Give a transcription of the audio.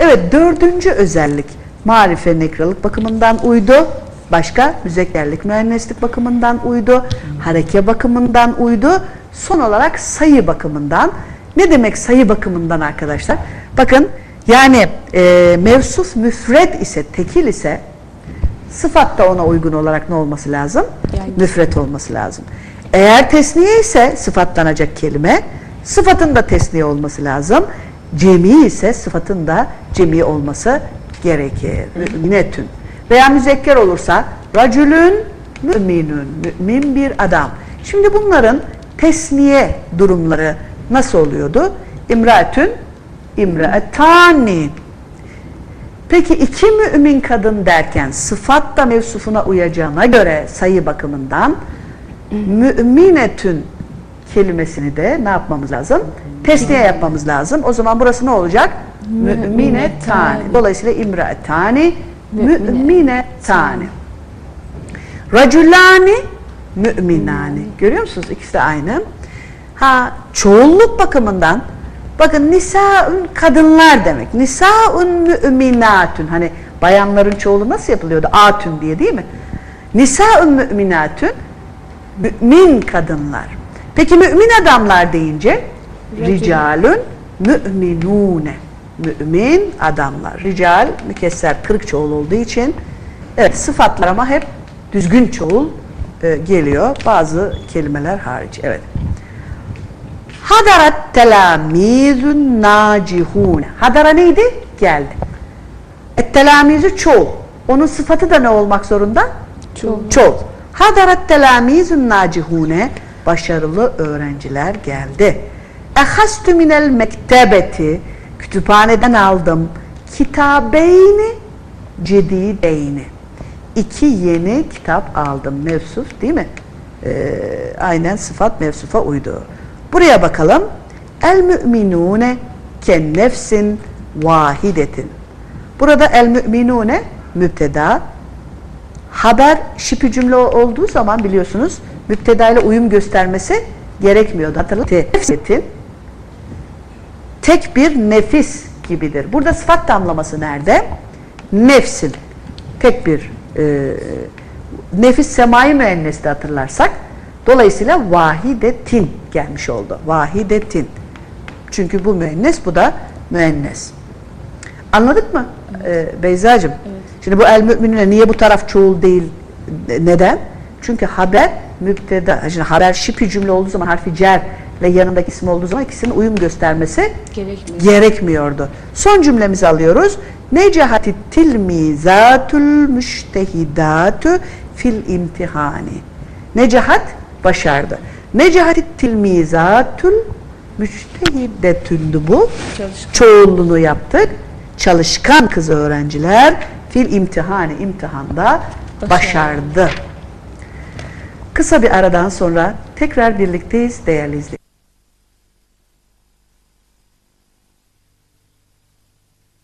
Evet dördüncü özellik marife nekralık bakımından uydu. Başka müzekkerlik mühendislik bakımından uydu. Hareke bakımından uydu. Son olarak sayı bakımından. Ne demek sayı bakımından arkadaşlar? Bakın yani e, mevsuf müfred ise tekil ise sıfat da ona uygun olarak ne olması lazım? Yani. Müfret olması lazım. Eğer tesniye ise sıfatlanacak kelime sıfatın da tesniye olması lazım. Cemi ise sıfatın da cemi olması gerekir. Müminetün. Veya müzekker olursa racülün müminün. Mümin bir adam. Şimdi bunların tesniye durumları nasıl oluyordu? İmraetün, imraetani. Peki iki mümin kadın derken sıfat da mevsufuna uyacağına göre sayı bakımından müminetün kelimesini de ne yapmamız lazım? Tesniye yapmamız lazım. O zaman burası ne olacak? Müminetani. Dolayısıyla imraetani, müminetani. Raculani, müminani. Görüyor musunuz? İkisi de aynı. Ha çoğunluk bakımından bakın nisaun kadınlar demek. Nisaun müminatun. Hani bayanların çoğulu nasıl yapılıyordu? Atün diye değil mi? Nisaun müminatun mümin kadınlar. Peki mümin adamlar deyince ricalun müminune. Mümin adamlar. Rical mükesser kırık çoğul olduğu için evet sıfatlar ama hep düzgün çoğul e, geliyor. Bazı kelimeler hariç. Evet. Hadarat telamizun nacihune. Hadara neydi? Geldi. Et telamizu çoğul. Onun sıfatı da ne olmak zorunda? Çoğul. Çoğul. Hadarat telamizun nacihune. Başarılı öğrenciler geldi. Ehastu minel mektebeti. Kütüphaneden aldım. Kitabeyni cedideyni. İki yeni kitap aldım. Mevsuf değil mi? Ee, aynen sıfat mevsufa uydu. Buraya bakalım. El müminune ken nefsin vahidetin. Burada el müminune müpteda. Haber şipi cümle olduğu zaman biliyorsunuz müpteda ile uyum göstermesi gerekmiyordu. Hatırlayın. Nefsin tek bir nefis gibidir. Burada sıfat tamlaması nerede? Nefsin. Tek bir e, nefis semai müennesti hatırlarsak. Dolayısıyla vahidetin gelmiş oldu. Vahidetin. Çünkü bu müennes, bu da müennes. Anladık mı ee, Beyza'cığım? Şimdi bu el müminine niye bu taraf çoğul değil? Neden? Çünkü haber müpteda. Şimdi haber şipi cümle olduğu zaman harfi cer ve yanındaki isim olduğu zaman ikisinin uyum göstermesi Gerekmiyor. gerekmiyordu. Son cümlemizi alıyoruz. Necahati tilmizatul müştehidatu fil imtihani. Necahat başardı. Necahati tilmizatul müştehidetündü bu. Çalışkan. Çoğunluğunu yaptık. Çalışkan kız öğrenciler fil imtihani imtihanda Başardı. başardı. Kısa bir aradan sonra tekrar birlikteyiz değerli izleyiciler.